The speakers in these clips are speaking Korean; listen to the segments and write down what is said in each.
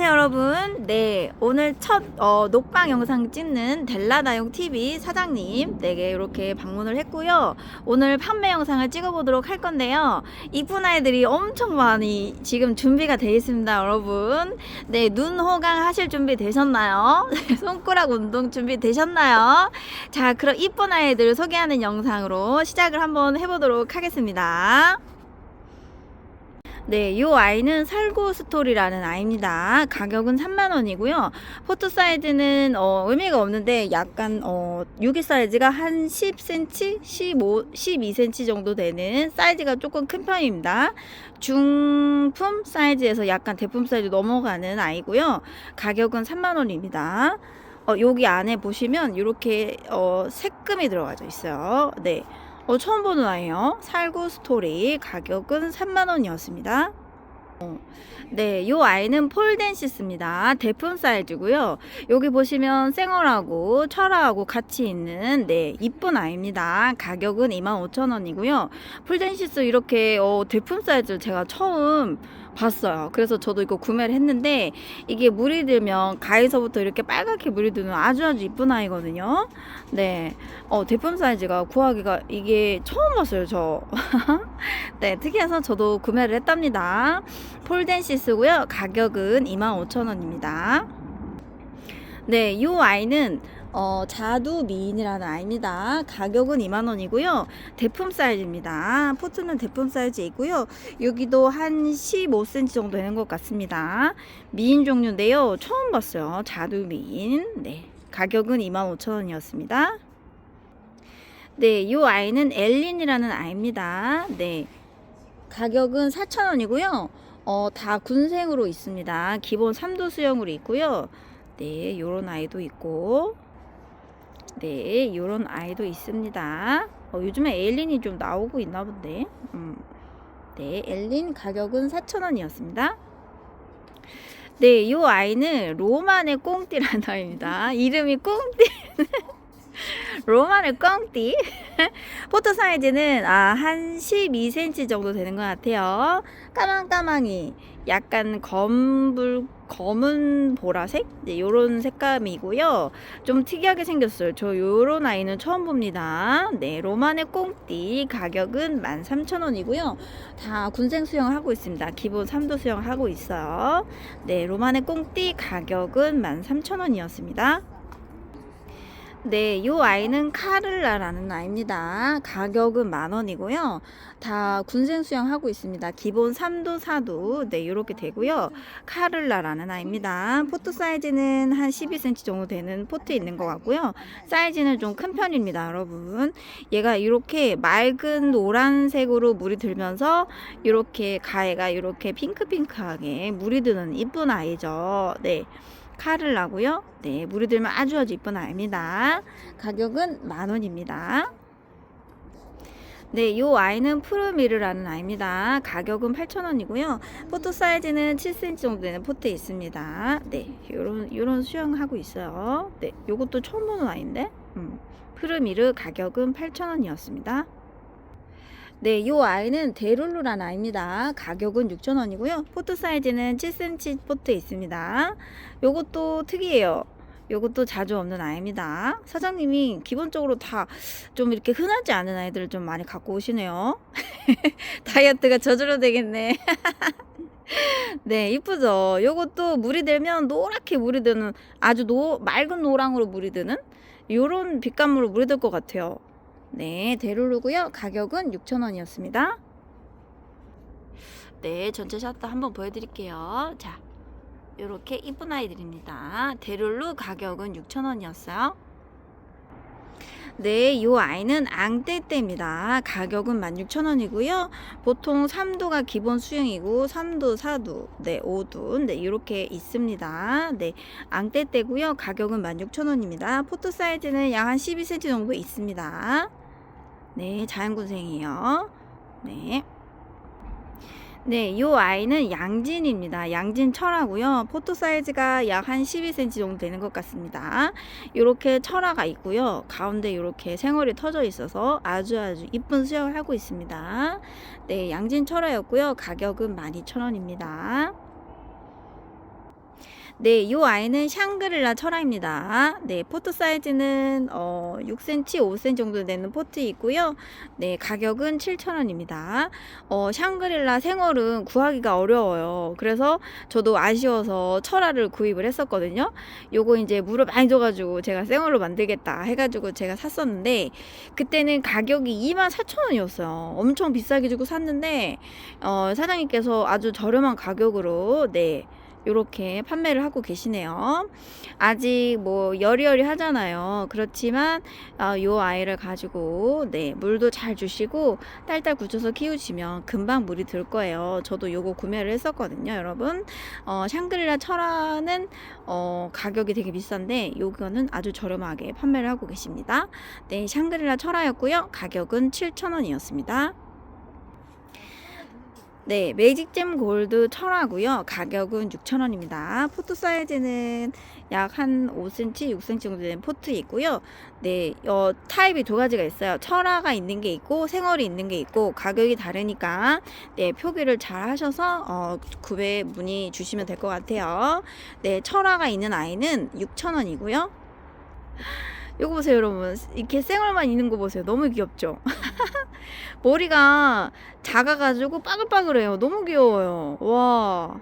여러분. 네, 오늘 첫 어, 녹방 영상 찍는 델라다용 TV 사장님 댁에 이렇게 방문을 했고요. 오늘 판매 영상을 찍어보도록 할 건데요. 이쁜 아이들이 엄청 많이 지금 준비가 되어 있습니다, 여러분. 네, 눈 호강 하실 준비 되셨나요? 손가락 운동 준비 되셨나요? 자, 그럼 이쁜 아이들 소개하는 영상으로 시작을 한번 해보도록 하겠습니다. 네, 이 아이는 살구 스토리라는 아이입니다. 가격은 3만 원이고요. 포트 사이즈는 어, 의미가 없는데 약간 어, 유기 사이즈가 한 10cm, 15, 12cm 정도 되는 사이즈가 조금 큰 편입니다. 중품 사이즈에서 약간 대품 사이즈 넘어가는 아이고요. 가격은 3만 원입니다. 어, 여기 안에 보시면 이렇게 어, 색금이 들어가져 있어요. 네. 어, 처음 보는 아이요. 살구 스토리 가격은 3만 원이었습니다. 어, 네, 요 아이는 폴덴시스입니다. 대품 사이즈고요. 여기 보시면 생얼하고 철화하고 같이 있는 네, 이쁜 아이입니다. 가격은 25,000원이고요. 폴덴시스 이렇게 어, 대품 사이즈를 제가 처음 봤어요. 그래서 저도 이거 구매를 했는데 이게 물이 들면 가에서부터 이렇게 빨갛게 물이 드는 아주 아주 이쁜 아이거든요. 네, 어, 대품 사이즈가 구하기가 이게 처음 봤어요, 저. 네, 특이해서 저도 구매를 했답니다. 폴덴시스고요. 가격은 25,000원입니다. 네, 이 아이는 어, 자두 미인이라는 아이입니다. 가격은 2만 원이고요. 대품 사이즈입니다. 포트는 대품 사이즈 있고요. 여기도 한 15cm 정도 되는 것 같습니다. 미인 종류인데요. 처음 봤어요. 자두 미인. 네. 가격은 2만 5천 원이었습니다. 네, 이 아이는 엘린이라는 아이입니다. 네. 가격은 4천 원이고요. 어, 다 군생으로 있습니다. 기본 3도 수영으로 있고요. 네, 요런 아이도 있고. 네, 요런 아이도 있습니다. 어, 요즘에 엘린이 좀 나오고 있나 본데. 음. 네, 엘린 가격은 4,000원이었습니다. 네, 요 아이는 로만의 꽁띠라는 아이입니다. 이름이 꽁띠. 로만의 꽁띠. 포토 사이즈는 아, 한 12cm 정도 되는 것 같아요. 까망까망이 약간 검불 검은 보라색 네, 요런 색감이고요. 좀 특이하게 생겼어요. 저 요런 아이는 처음 봅니다. 네, 로만의 꽁띠 가격은 13,000원이고요. 다 군생 수영을 하고 있습니다. 기본 3도 수영을 하고 있어요. 네, 로만의 꽁띠 가격은 13,000원이었습니다. 네, 요 아이는 카를라라는 아이입니다. 가격은 만 원이고요. 다 군생 수영하고 있습니다. 기본 3도, 4도, 네, 요렇게 되고요. 카를라라는 아이입니다. 포트 사이즈는 한 12cm 정도 되는 포트 있는 것 같고요. 사이즈는 좀 큰 편입니다, 여러분. 얘가 이렇게 맑은 노란색으로 물이 들면서 이렇게 가해가 이렇게 핑크핑크하게 물이 드는 이쁜 아이죠. 네. 칼을 나고요. 네, 물이 들면 아주 아주 이쁜 아이입니다. 가격은 만 원입니다. 네, 요 아이는 푸르미르라는 아이입니다. 가격은 8,000원이고요. 포트 사이즈는 7cm 정도 되는 포트에 있습니다. 네, 요런, 요런 수영하고 있어요. 네, 요것도 처음 보는 아이인데, 음, 푸르미르 가격은 8,000원이었습니다. 네, 요 아이는 데룰루라는 아이입니다. 가격은 6,000원이고요. 포트 사이즈는 7cm 포트에 있습니다. 요것도 특이해요. 요것도 자주 없는 아이입니다. 사장님이 기본적으로 다 좀 이렇게 흔하지 않은 아이들을 좀 많이 갖고 오시네요. 다이어트가 저절로 되겠네. 네, 이쁘죠? 요것도 물이 들면 노랗게 물이 드는 아주 노, 맑은 노랑으로 물이 드는 요런 빛감으로 물이 들 것 같아요. 네, 데룰루고요. 가격은 6,000원이었습니다. 네, 전체 샷도 한번 보여드릴게요. 자, 이렇게 이쁜 아이들입니다. 데룰루 가격은 6,000원이었어요. 네, 이 아이는 앙떼떼입니다. 가격은 16,000원이고요. 보통 3도가 기본 수영이고 3도, 4도, 네, 5도, 네, 이렇게 있습니다. 네, 앙떼떼고요. 가격은 16,000원입니다. 포트 사이즈는 약 한 12cm 정도 있습니다. 네, 자연군생이에요. 네. 네, 이 아이는 양진입니다. 양진 철하고요. 포토 사이즈가 약 한 12cm 정도 되는 것 같습니다. 이렇게 철화가 있고요. 가운데 이렇게 생얼이 터져 있어서 아주 아주 이쁜 수영을 하고 있습니다. 네, 양진 철화였고요. 가격은 12,000원입니다. 네, 이 아이는 샹그릴라 철화입니다. 네, 포트 사이즈는 어, 6cm, 5cm 정도 되는 포트 있고요. 네, 가격은 7,000원입니다. 어, 샹그릴라 생얼은 구하기가 어려워요. 그래서 저도 아쉬워서 철화를 구입을 했었거든요. 요거 이제 물을 많이 줘가지고 제가 생얼로 만들겠다 해가지고 제가 샀었는데 그때는 가격이 24,000원이었어요. 엄청 비싸게 주고 샀는데 어, 사장님께서 아주 저렴한 가격으로 네. 이렇게 판매를 하고 계시네요. 아직 뭐 여리여리 하잖아요. 그렇지만 어, 요 아이를 가지고 네 물도 잘 주시고 딸딸 굳혀서 키우시면 금방 물이 들 거예요. 저도 요거 구매를 했었거든요, 여러분. 어, 샹그릴라 철화는 어, 가격이 되게 비싼데 요거는 아주 저렴하게 판매를 하고 계십니다. 네, 샹그릴라 철화였고요. 가격은 7,000원이었습니다. 네, 매직잼 골드 철화고요. 가격은 6,000원입니다. 포트 사이즈는 약 한 5cm, 6cm 정도 되는 포트 있고요. 네, 어, 타입이 두 가지가 있어요. 철화가 있는 게 있고 생얼이 있는 게 있고 가격이 다르니까 네, 표기를 잘 하셔서 어, 구매 문의 주시면 될 것 같아요. 네, 철화가 있는 아이는 6,000원이고요. 요거 보세요, 여러분. 이렇게 생얼만 있는 거 보세요. 너무 귀엽죠? 머리가 작아가지고 빠글빠글해요. 너무 귀여워요. 와.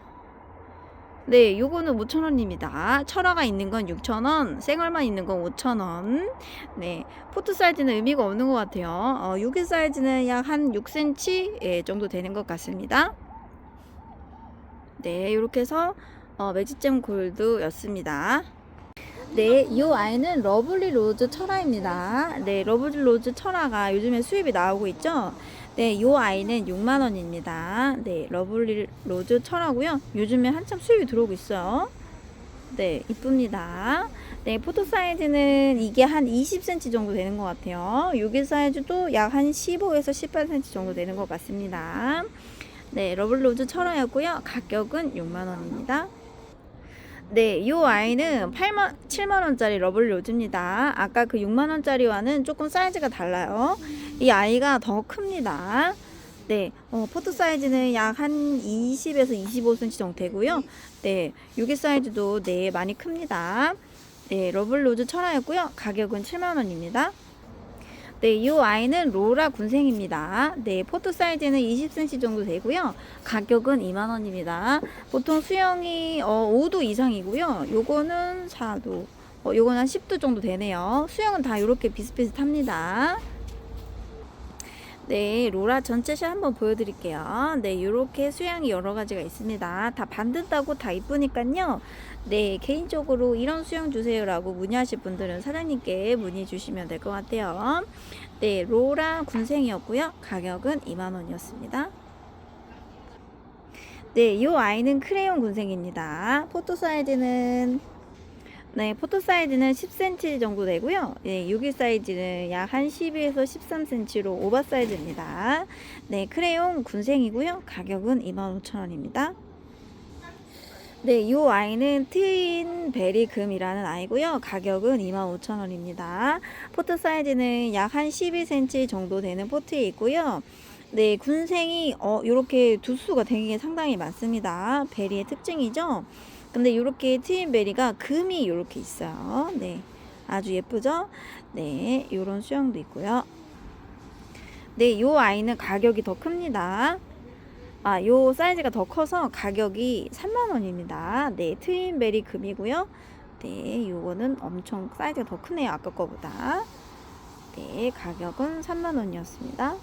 네, 요거는 5,000원입니다. 철화가 있는 건 6,000원, 생얼만 있는 건 5,000원. 네, 포트 사이즈는 의미가 없는 것 같아요. 어, 6일 사이즈는 약 한 6cm 예, 정도 되는 것 같습니다. 네, 이렇게 해서 어, 매직잼 골드였습니다. 네, 이 아이는 러블리 로즈 철화입니다. 네, 러블리 로즈 철화가 요즘에 수입이 나오고 있죠. 네, 이 아이는 6만 원입니다. 네, 러블리 로즈 철화고요. 요즘에 한참 수입이 들어오고 있어요. 네, 이쁩니다. 네, 포토 사이즈는 이게 한 20cm 정도 되는 것 같아요. 여기 사이즈도 약 한 15에서 18cm 정도 되는 것 같습니다. 네, 러블리 로즈 철화였고요. 가격은 6만 원입니다. 네, 이 아이는 8만, 7만원짜리 러블 로즈입니다. 아까 그 6만원짜리와는 조금 사이즈가 달라요. 이 아이가 더 큽니다. 네, 어, 포트 사이즈는 약 한 20에서 25cm 정도 되고요. 네, 여기 사이즈도 네, 많이 큽니다. 네, 러블 로즈 철화였고요. 가격은 7만원입니다. 네, 이 아이는 로라 군생입니다. 네, 포트 사이즈는 20cm 정도 되고요. 가격은 2만 원입니다. 보통 수영이 어, 5도 이상이고요. 요거는 4도, 어, 요거는 한 10도 정도 되네요. 수영은 다 이렇게 비슷비슷합니다. 네, 로라 전체샷 한번 보여드릴게요. 네, 이렇게 수양이 여러 가지가 있습니다. 다 반듯하고 다 이쁘니까요. 네, 개인적으로 이런 수영 주세요라고 문의하실 분들은 사장님께 문의 주시면 될 것 같아요. 네, 로라 군생이었고요. 가격은 2만 원이었습니다. 네, 이 아이는 크레용 군생입니다. 포토 사이즈는 네, 포토 사이즈는 10cm 정도 되고요. 네, 6일 사이즈는 약 한 12에서 13cm로 오버 사이즈입니다. 네, 크레용 군생이고요. 가격은 25,000원입니다. 네, 이 아이는 트윈 베리 금이라는 아이고요. 가격은 25,000원입니다. 포트 사이즈는 약 한 12cm 정도 되는 포트에 있고요. 네, 군생이 어, 이렇게 두수가 되게 상당히 많습니다. 베리의 특징이죠. 근데 이렇게 트윈 베리가 금이 이렇게 있어요. 네, 아주 예쁘죠? 네, 이런 수영도 있고요. 네, 이 아이는 가격이 더 큽니다. 아, 요 사이즈가 더 커서 가격이 3만원입니다. 네, 트윈베리 금이고요. 네, 요거는 엄청 사이즈가 더 크네요. 아까 거보다. 네, 가격은 3만원이었습니다.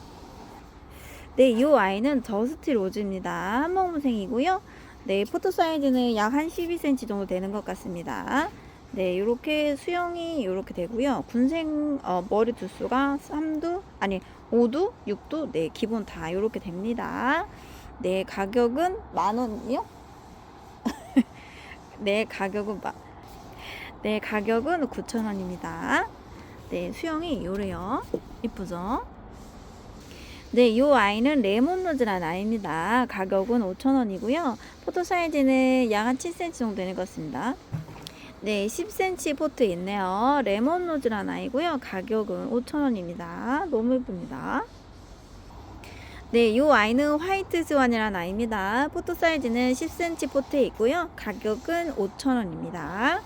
네, 요 아이는 더스티 로즈입니다. 한모음생이고요. 네, 포토 사이즈는 약 한 12cm 정도 되는 것 같습니다. 네, 이렇게 수영이 이렇게 되고요. 군생 어, 머리 두수가 3두 아니 5두, 6두, 네 기본 다 이렇게 됩니다. 네, 가격은 만 원이요? 네, 가격은 마, 네, 가격은 9,000원입니다. 네, 수영이 요래요. 이쁘죠? 네, 이 아이는 레몬 로즈라는 아이입니다. 가격은 5,000원이고요. 포토 사이즈는 약 한 7cm 정도 되는 것 같습니다. 네, 10cm 포트 있네요. 레몬 로즈라는 아이고요. 가격은 5,000원입니다. 너무 예쁩니다. 네, 이 아이는 화이트 스완이라는 아이입니다. 포트 사이즈는 10cm 포트에 있고요. 가격은 5,000원입니다.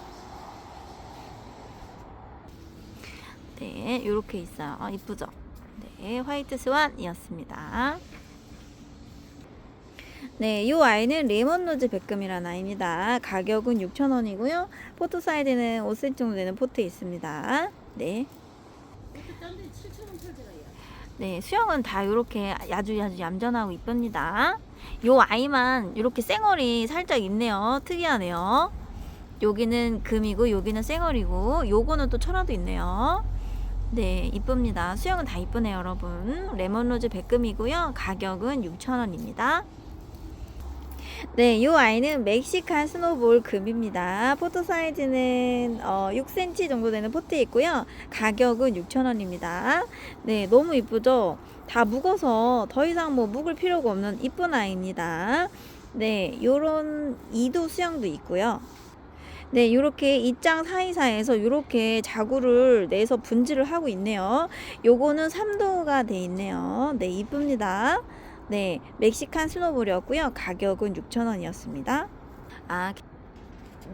네, 이렇게 있어요. 아, 이쁘죠? 네, 화이트 스완이었습니다. 네, 이 아이는 레몬 로즈 백금이라는 아이입니다. 가격은 6,000원이고요. 포트 사이즈는 5cm 정도 되는 포트에 있습니다. 네. 네, 수영은 다 이렇게 아주 아주 얌전하고 이쁩니다. 요 아이만 이렇게 쌩얼이 살짝 있네요. 특이하네요. 여기는 금이고 여기는 쌩얼이고 요거는 또 천화도 있네요. 네, 이쁩니다. 수영은 다 이쁘네요, 여러분. 레몬로즈 백금이고요. 가격은 6,000원입니다. 네, 이 아이는 멕시칸 스노볼 금입니다. 포트 사이즈는 어, 6cm 정도 되는 포트에 있고요. 가격은 6,000원입니다. 네, 너무 이쁘죠? 다 묵어서 더 이상 뭐 묵을 필요가 없는 이쁜 아이입니다. 네, 요런 2도 수영도 있고요. 네, 이렇게 입장 사이사이에서 이렇게 자구를 내서 분질을 하고 있네요. 요거는 3도가 돼 있네요. 네, 이쁩니다. 네, 멕시칸 스노볼이었고요. 가격은 6,000원이었습니다. 아,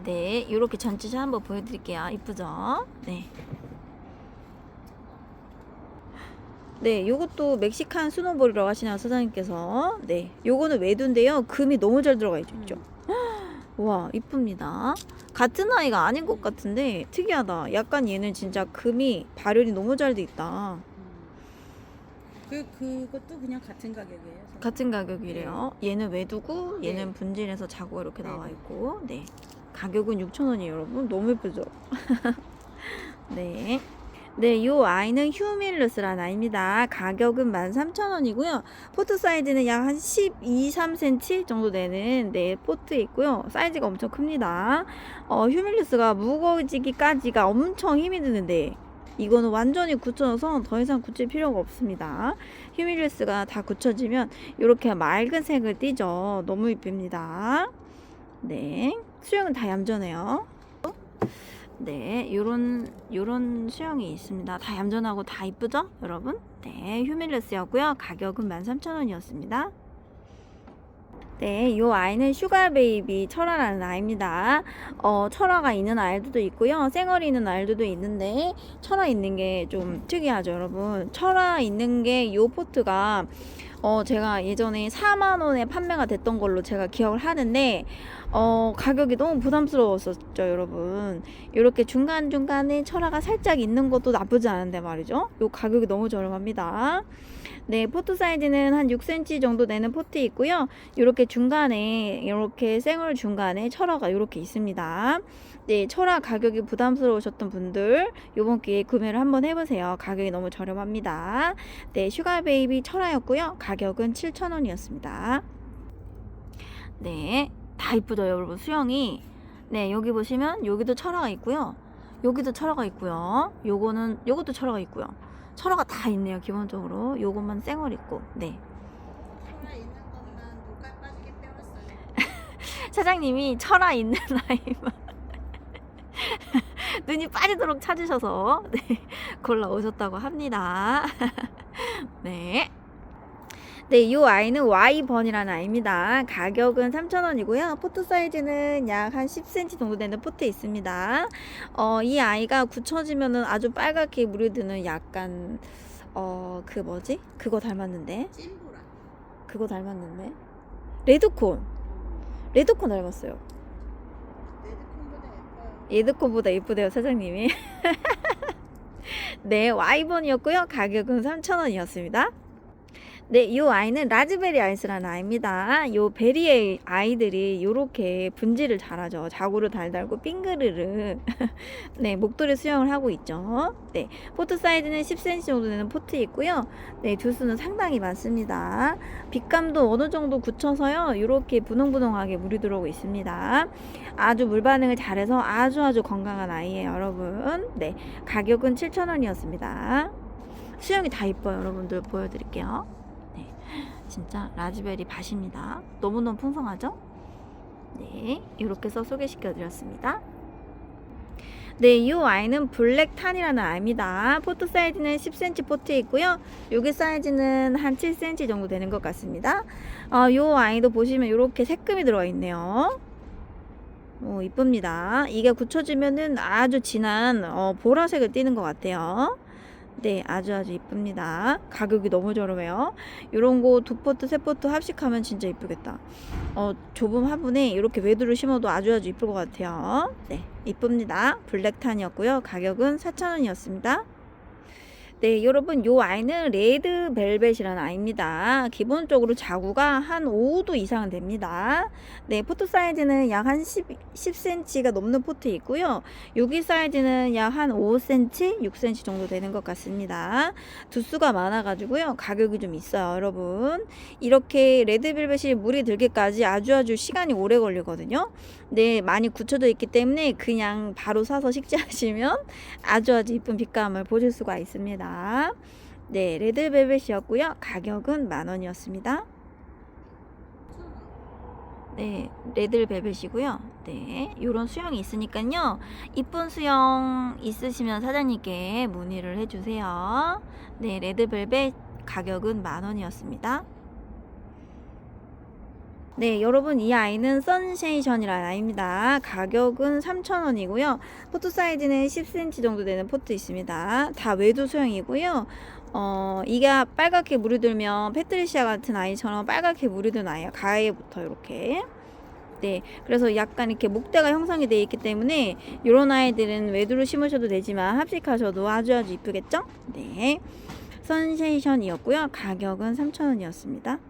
네, 이렇게 전체샷 한번 보여드릴게요. 이쁘죠? 네. 네, 요것도 멕시칸 스노볼이라고 하시나요, 사장님께서? 네, 요거는 외두인데요. 금이 너무 잘 들어가 있죠. 와, 이쁩니다. 같은 아이가 아닌 것 같은데 특이하다. 약간 얘는 진짜 금이 발열이 너무 잘 돼 있다. 그 그것도 그냥 같은 가격이에요. 같은 가격이래요. 얘는 외두고 얘는 네. 분질해서 자구가 이렇게 네. 나와 있고, 네. 가격은 6,000원이에요, 여러분. 너무 예쁘죠? 네. 네, 요 아이는 휴밀루스라는 아이입니다. 가격은 13,000원이고요. 포트 사이즈는 약 한 12, 3cm 정도 되는 네, 포트에 있고요. 사이즈가 엄청 큽니다. 어, 휴밀루스가 무거워지기까지가 엄청 힘이 드는데 이거는 완전히 굳혀서 더 이상 굳힐 필요가 없습니다. 휴밀루스가 다 굳혀지면 이렇게 맑은 색을 띠죠. 너무 이쁩니다. 네. 수영은 다 얌전해요. 네, 요런 요런 수영이 있습니다. 다 얌전하고 다 이쁘죠, 여러분? 네, 휴밀레스였고요. 가격은 13,000원이었습니다. 네, 이 아이는 슈가 베이비 철화라는 아이입니다. 어, 철화가 있는 아이들도 있고요. 쌩얼이 있는 아이들도 있는데 철화 있는 게 좀 특이하죠, 여러분. 철화 있는 게요 포트가 어, 제가 예전에 4만 원에 판매가 됐던 걸로 제가 기억을 하는데 어, 가격이 너무 부담스러웠었죠, 여러분. 이렇게 중간중간에 철화가 살짝 있는 것도 나쁘지 않은데 말이죠. 요 가격이 너무 저렴합니다. 네, 포트 사이즈는 한 6cm 정도 되는 포트 있고요. 이렇게 중간에 이렇게 생얼 중간에 철화가 이렇게 있습니다. 네, 철화 가격이 부담스러우셨던 분들 이번 기회에 구매를 한번 해보세요. 가격이 너무 저렴합니다. 네, 슈가 베이비 철화였고요. 가격은 7,000원이었습니다. 네, 다 이쁘죠, 여러분 수영이. 네, 여기 보시면 여기도 철화가 있고요. 여기도 철화가 있고요. 요거는 요것도 철화가 있고요. 철화가 다 있네요, 기본적으로. 요것만 쌩얼 있고. 네. 사장님이 철화 있는 아이만 눈이 빠지도록 찾으셔서 네, 골라오셨다고 합니다. 네. 네, 이 아이는 Y번이라는 아이입니다. 가격은 3,000원이고요. 포트 사이즈는 약 한 10cm 정도 되는 포트에 있습니다. 어, 이 아이가 굳혀지면은 아주 빨갛게 물이 드는 약간, 어, 그 뭐지? 그거 닮았는데? 그거 닮았는데? 레드콘. 레드콘 닮았어요. 예드콘보다 예쁘대요, 사장님이. 네, Y번이었고요. 가격은 3,000원이었습니다. 네, 이 아이는 라즈베리 아이스라는 아이입니다. 요 베리의 아이들이 요렇게 분질을 잘하죠. 자구를 달달고 빙그르르. 네, 목도리 수영을 하고 있죠. 네, 포트 사이즈는 10cm 정도 되는 포트 있고요. 네, 두수는 상당히 많습니다. 빛감도 어느 정도 굳혀서요. 이렇게 분홍분홍하게 물이 들어오고 있습니다. 아주 물 반응을 잘해서 아주 아주 건강한 아이예요, 여러분. 네, 가격은 7,000원이었습니다. 수영이 다 이뻐요, 여러분들 보여드릴게요. 네, 진짜 라즈베리 밭입니다. 너무너무 풍성하죠? 네, 이렇게 해서 소개시켜 드렸습니다. 네, 이 아이는 블랙탄이라는 아이입니다. 포트 사이즈는 10cm 포트에 있고요. 여기 사이즈는 한 7cm 정도 되는 것 같습니다. 어, 이 아이도 보시면 이렇게 색금이 들어가 있네요. 오, 이쁩니다. 이게 굳혀지면은 아주 진한 어, 보라색을 띠는 것 같아요. 네, 아주 아주 이쁩니다. 가격이 너무 저렴해요. 이런 거 두 포트, 세 포트 합식하면 진짜 이쁘겠다. 어, 좁은 화분에 이렇게 외두를 심어도 아주 아주 이쁠 것 같아요. 네, 이쁩니다. 블랙탄이었고요. 가격은 4,000원이었습니다. 네, 여러분, 요 아이는 레드 벨벳이라는 아이입니다. 기본적으로 자구가 한 5도 이상은 됩니다. 네, 포트 사이즈는 약 한 10, 10cm가 넘는 포트 있고요. 여기 사이즈는 약 한 5cm, 6cm 정도 되는 것 같습니다. 두수가 많아가지고요. 가격이 좀 있어요, 여러분. 이렇게 레드 벨벳이 물이 들기까지 아주 아주 시간이 오래 걸리거든요. 네, 많이 굳혀져 있기 때문에 그냥 바로 사서 식재하시면 아주 아주 이쁜 빛감을 보실 수가 있습니다. 네, 레드벨벳이었고요. 가격은 만 원이었습니다. 네, 레드벨벳이고요. 네, 요런 수영이 있으니까요. 이쁜 수영 있으시면 사장님께 문의를 해주세요. 네, 레드벨벳 가격은 만 원이었습니다. 네, 여러분 이 아이는 선쉐이션이라는 아이입니다. 가격은 3,000원이고요. 포트 사이즈는 10cm 정도 되는 포트 있습니다. 다 외두 수영이고요. 어, 이게 빨갛게 물이 들면 페트리시아 같은 아이처럼 빨갛게 물이 드는 아이야. 가해부터 이렇게. 네, 그래서 약간 이렇게 목대가 형성이 되어 있기 때문에 이런 아이들은 외두를 심으셔도 되지만 합식하셔도 아주 아주 이쁘겠죠? 네, 선쉐이션이었고요. 가격은 3,000원이었습니다.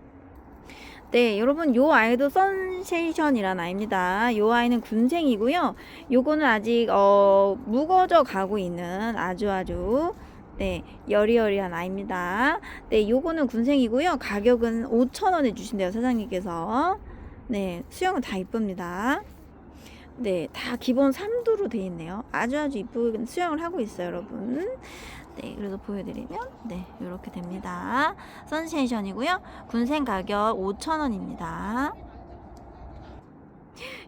네, 여러분 요 아이도 선쉐이션이라는 아이입니다. 요 아이는 군생이고요. 요거는 아직 어 묵어져 가고 있는 아주 아주 네, 여리여리한 아이입니다. 네, 요거는 군생이고요. 가격은 5,000원에 주신대요, 사장님께서. 네, 수영은 다 이쁩니다. 네, 다 기본 3도로 돼 있네요. 아주 아주 이쁜 수영을 하고 있어요, 여러분. 네, 그래서 보여드리면 네, 이렇게 됩니다. 선쉐이션이고요. 군생 가격 5,000원입니다.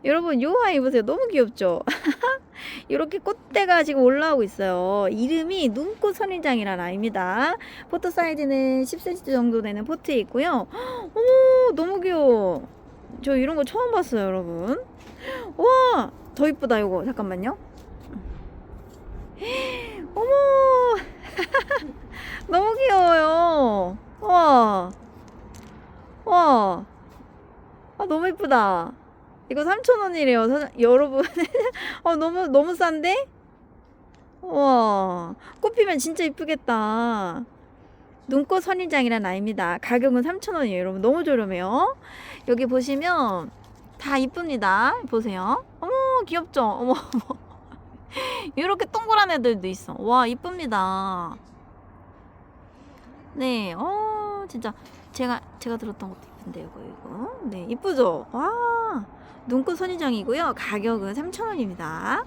여러분, 요 아이 보세요. 너무 귀엽죠? 이렇게 꽃대가 지금 올라오고 있어요. 이름이 눈꽃 선인장이라는 아이입니다. 포트 사이즈는 10cm 정도 되는 포트에 있고요. 어머, 너무 귀여워. 저 이런 거 처음 봤어요, 여러분. 와, 더 이쁘다, 이거. 잠깐만요. 어머, 너무 귀여워요. 와, 와, 아, 너무 이쁘다. 이거 3,000원이래요, 사장, 여러분. 어, 너무, 너무 싼데? 와, 꽃 피면 진짜 이쁘겠다. 눈꽃 선인장이라는 아이입니다. 가격은 3,000원이에요, 여러분. 너무 저렴해요. 여기 보시면 다 이쁩니다. 보세요. 어머, 귀엽죠? 어머, 어머. 이렇게 동그란 애들도 있어. 와, 이쁩니다. 네, 어, 진짜 제가 제가 들었던 것도 이쁜데 이거 이거. 네, 이쁘죠? 와, 눈꽃 선인장이고요. 가격은 3,000원입니다.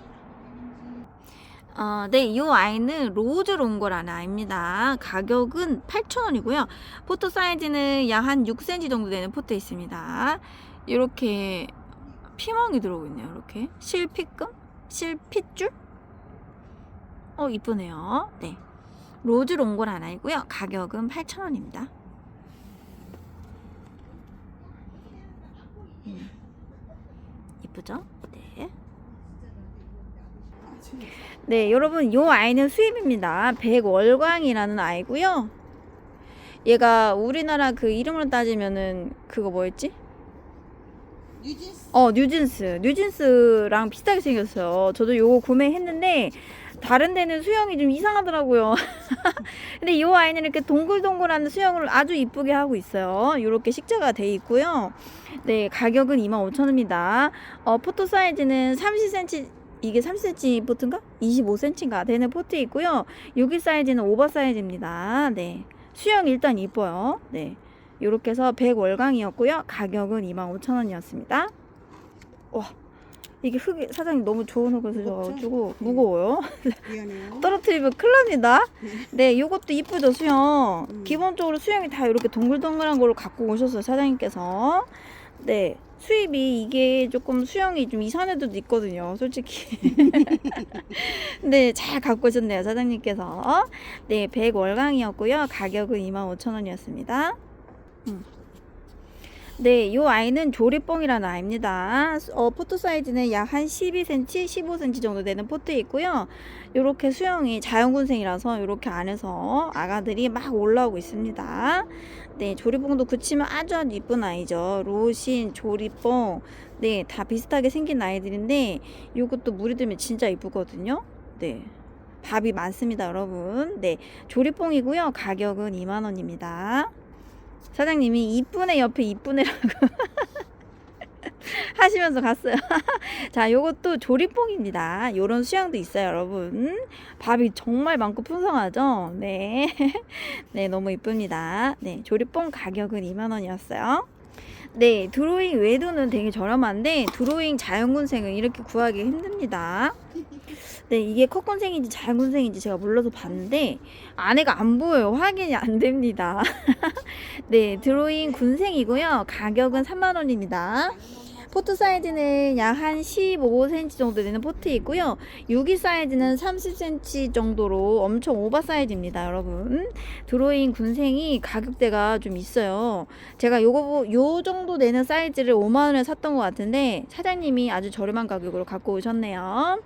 어, 네, 이 아이는 로즈 롱거라는 아이입니다. 가격은 8,000원이고요. 포트 사이즈는 약 한 6cm 정도 되는 포트에 있습니다. 이렇게 피멍이 들어오고 있네요. 이렇게 실피금, 실핏줄. 어, 이쁘네요. 네, 로즈 롱거라는 아이고요. 가격은 8,000원입니다. 음, 이쁘죠? 네. 네, 여러분, 요 아이는 수입입니다. 백월광이라는 아이고요. 얘가 우리나라 그 이름으로 따지면은 그거 뭐였지? 뉴진스 어, 뉴진스. 뉴진스랑 비슷하게 생겼어요. 저도 요거 구매했는데 다른 데는 수영이 좀 이상하더라고요. 근데 이 아이는 이렇게 동글동글한 수영을 아주 이쁘게 하고 있어요. 이렇게 식재가 돼 있고요. 네, 가격은 25,000원입니다. 어, 포토 사이즈는 30cm 이게 30cm 포트인가? 25cm인가 되는 포트 있고요. 여기 사이즈는 오버 사이즈입니다. 네. 수영 일단 이뻐요. 네. 이렇게 해서 100월강이었고요. 가격은 25,000원이었습니다. 와. 이게 흙이 사장님 너무 좋은 흙을 쓰셔가지고 무거워요. 미안해요. 떨어뜨리면 큰일 납니다. 네, 요것도 이쁘죠, 수영. 음. 기본적으로 수영이 다 이렇게 동글동글한 걸로 갖고 오셨어요, 사장님께서. 네. 수입이 이게 조금 수영이 좀 이상한 애들도 있거든요. 솔직히. 네, 잘 갖고 오셨네요. 사장님께서. 네, 100월강이었고요. 가격은 25,000원이었습니다. 음. 네, 요 아이는 조리뽕이라는 아이입니다. 어, 포트 사이즈는 약 한 12cm, 15cm 정도 되는 포트 있고요. 요렇게 수영이 자연군생이라서 요렇게 안에서 아가들이 막 올라오고 있습니다. 네, 조리뽕도 그치면 아주 아주 이쁜 아이죠. 로신, 조리뽕, 네, 다 비슷하게 생긴 아이들인데 요것도 물이 들면 진짜 이쁘거든요. 네. 밥이 많습니다, 여러분. 네, 조리뽕이고요. 가격은 2만 원입니다. 사장님이 이쁜애 옆에 이쁜애라고 하시면서 갔어요. 자, 요것도 조리뽕입니다. 요런 수양도 있어요, 여러분. 밥이 정말 많고 풍성하죠? 네. 네, 너무 이쁩니다. 네, 조리뽕 가격은 2만원이었어요. 네, 드로잉 외도는 되게 저렴한데, 드로잉 자연군생은 이렇게 구하기 힘듭니다. 네, 이게 컷군생인지 자연군생인지 제가 몰라서 봤는데, 안에가 안 보여요. 확인이 안 됩니다. 네, 드로잉 군생이고요. 가격은 3만 원입니다. 포트 사이즈는 약 한 15cm 정도 되는 포트 있고요. 유기 사이즈는 30cm 정도로 엄청 오버 사이즈입니다, 여러분. 드로잉 군생이 가격대가 좀 있어요. 제가 요거 보- 요 정도 되는 사이즈를 5만 원에 샀던 것 같은데 사장님이 아주 저렴한 가격으로 갖고 오셨네요.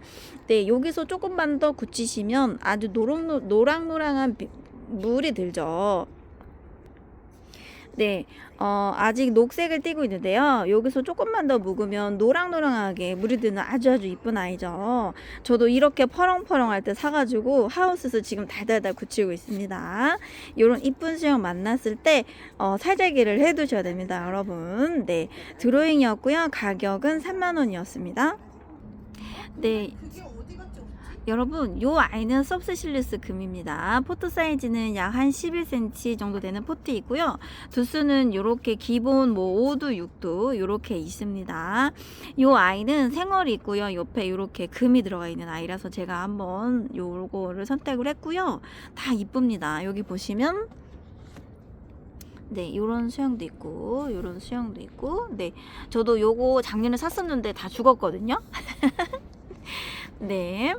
네, 여기서 조금만 더 굳히시면 아주 노랑 노랑노랑한 비- 물이 들죠. 네, 어, 아직 녹색을 띠고 있는데요. 여기서 조금만 더 묵으면 노랑노랑하게 물이 드는 아주 아주 이쁜 아이죠. 저도 이렇게 퍼렁퍼렁 할 때 사가지고 하우스에서 지금 달달달 굳히고 있습니다. 이런 이쁜 수영 만났을 때, 어, 살짝이를 해두셔야 됩니다, 여러분. 네, 드로잉이었고요. 가격은 3만 원이었습니다. 네, 그게 어디 갔지? 여러분, 요 아이는 섭스실리스 금입니다. 포트 사이즈는 약 한 11cm 정도 되는 포트 있고요. 두수는 요렇게 기본 뭐 5두, 6두 요렇게 있습니다. 요 아이는 생얼이 있고요. 옆에 요렇게 금이 들어가 있는 아이라서 제가 한번 요거를 선택을 했고요. 다 이쁩니다. 여기 보시면 네, 요런 수영도 있고, 요런 수영도 있고, 네. 저도 요거 작년에 샀었는데 다 죽었거든요. 네.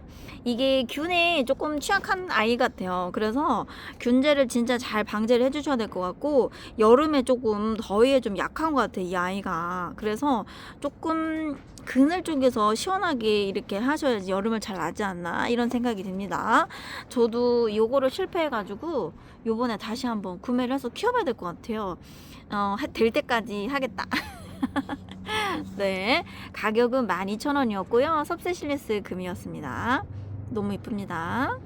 이게 균에 조금 취약한 아이 같아요. 그래서 균제를 진짜 잘 방제를 해주셔야 될 것 같고, 여름에 조금 더위에 좀 약한 것 같아요, 이 아이가. 그래서 조금 그늘 쪽에서 시원하게 이렇게 하셔야지 여름을 잘 나지 않나, 이런 생각이 듭니다. 저도 요거를 실패해가지고, 요번에 다시 한번 구매를 해서 키워봐야 될 것 같아요. 어, 하- 될 때까지 하겠다. 네. 가격은 12,000원이었고요. 섭세실리스 금이었습니다. 너무 이쁩니다.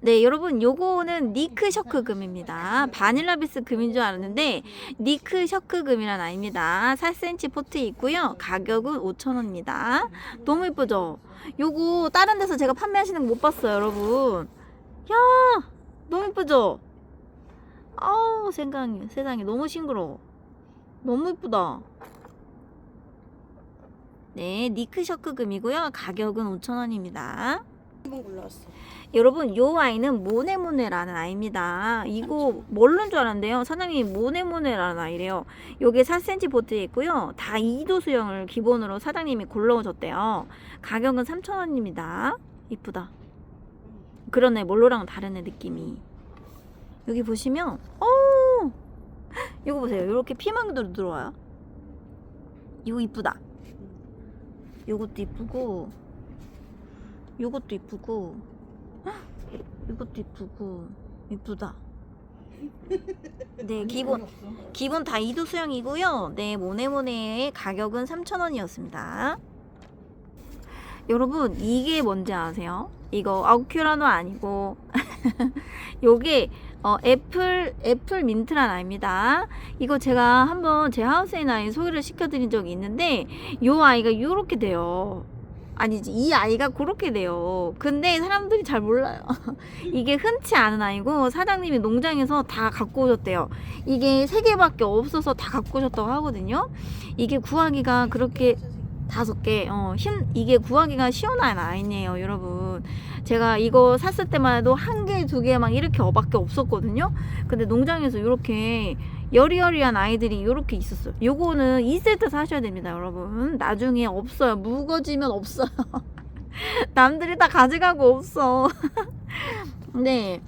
네, 여러분, 요거는 니크 셔크 금입니다. 바닐라 비스 금인 줄 알았는데, 니크 셔크 금이란 아입니다. 4cm 포트 있고요. 가격은 5,000원입니다. 너무 이쁘죠? 요거 다른 데서 제가 판매하시는 거 못 봤어요, 여러분. 야, 너무 이쁘죠? 아우, 세상에, 세상에, 너무 싱그러워. 너무 이쁘다. 네, 니크 셔크 금이고요. 가격은 5,000원입니다. 한번 골라왔어. 여러분, 요 아이는 모네모네라는 아이입니다. 이거 모르는 줄 알았는데요. 사장님이 모네모네라는 아이래요. 요게 4cm 보트에 있고요. 다 2도 수영을 기본으로 사장님이 골라오셨대요. 가격은 3,000원입니다. 이쁘다. 그러네, 몰로랑 다르네, 느낌이. 여기 보시면, 어 이거 보세요. 이렇게 피망도 들어와요. 이거 이쁘다. 요것도 이쁘고, 요것도 이쁘고, 헉, 이것도 이쁘고, 이쁘다. 네, 기본, 기본 다 2도 수영이고요. 네, 모네모네의 가격은 3,000원이었습니다. 여러분, 이게 뭔지 아세요? 이거 아우큐라노 아니고, 요게 어, 애플 애플 민트란 아이입니다. 이거 제가 한번 제 하우스에 나이 소개를 시켜드린 적이 있는데 요 아이가 요렇게 돼요. 아니지 이 아이가 그렇게 돼요. 근데 사람들이 잘 몰라요. 이게 흔치 않은 아이고 사장님이 농장에서 다 갖고 오셨대요. 이게 세 개밖에 없어서 다 갖고 오셨다고 하거든요. 이게 구하기가 그렇게 다섯 개, 어, 힘, 이게 구하기가 시원한 아이네요, 여러분. 제가 이거 샀을 때만 해도 한 개, 두 개 막 이렇게 밖에 없었거든요. 근데 농장에서 이렇게 여리여리한 아이들이 이렇게 있었어요. 요거는 2세트 사셔야 됩니다, 여러분. 나중에 없어요. 무거지면 없어요. 남들이 다 가져가고 없어. 네.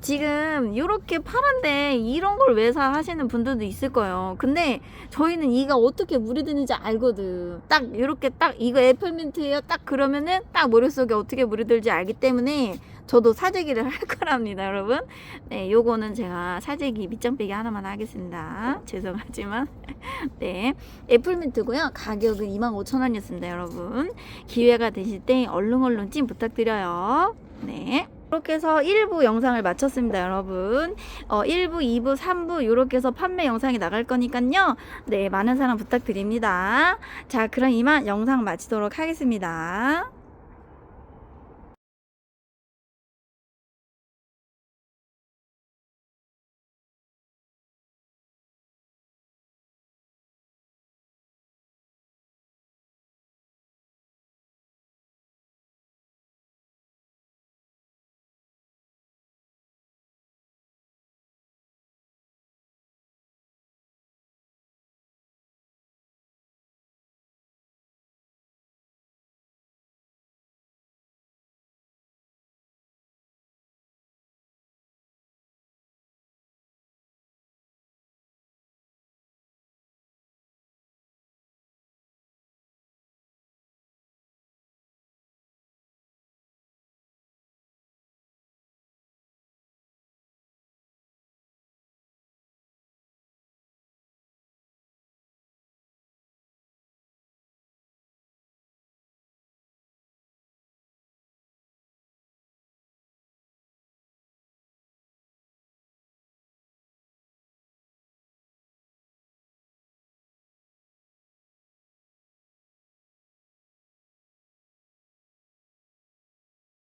지금 이렇게 파란데 이런 걸 왜 사 하시는 분들도 있을 거예요. 근데 저희는 이가 어떻게 물이 드는지 알거든. 딱 이렇게 딱 이거 애플민트예요. 딱 그러면은 딱 머릿속에 어떻게 물이 들지 알기 때문에 저도 사재기를 할 거랍니다, 여러분. 네, 요거는 제가 사재기 밑장 빼기 하나만 하겠습니다. 죄송하지만. 네. 애플민트고요. 가격은 25,000원이었습니다, 여러분. 기회가 되실 때 얼른 찜 부탁드려요. 네. 이렇게 해서 1부 영상을 마쳤습니다, 여러분. 어, 1부, 2부, 3부 이렇게 해서 판매 영상이 나갈 거니까요. 네, 많은 사랑 부탁드립니다. 자, 그럼 이만 영상 마치도록 하겠습니다.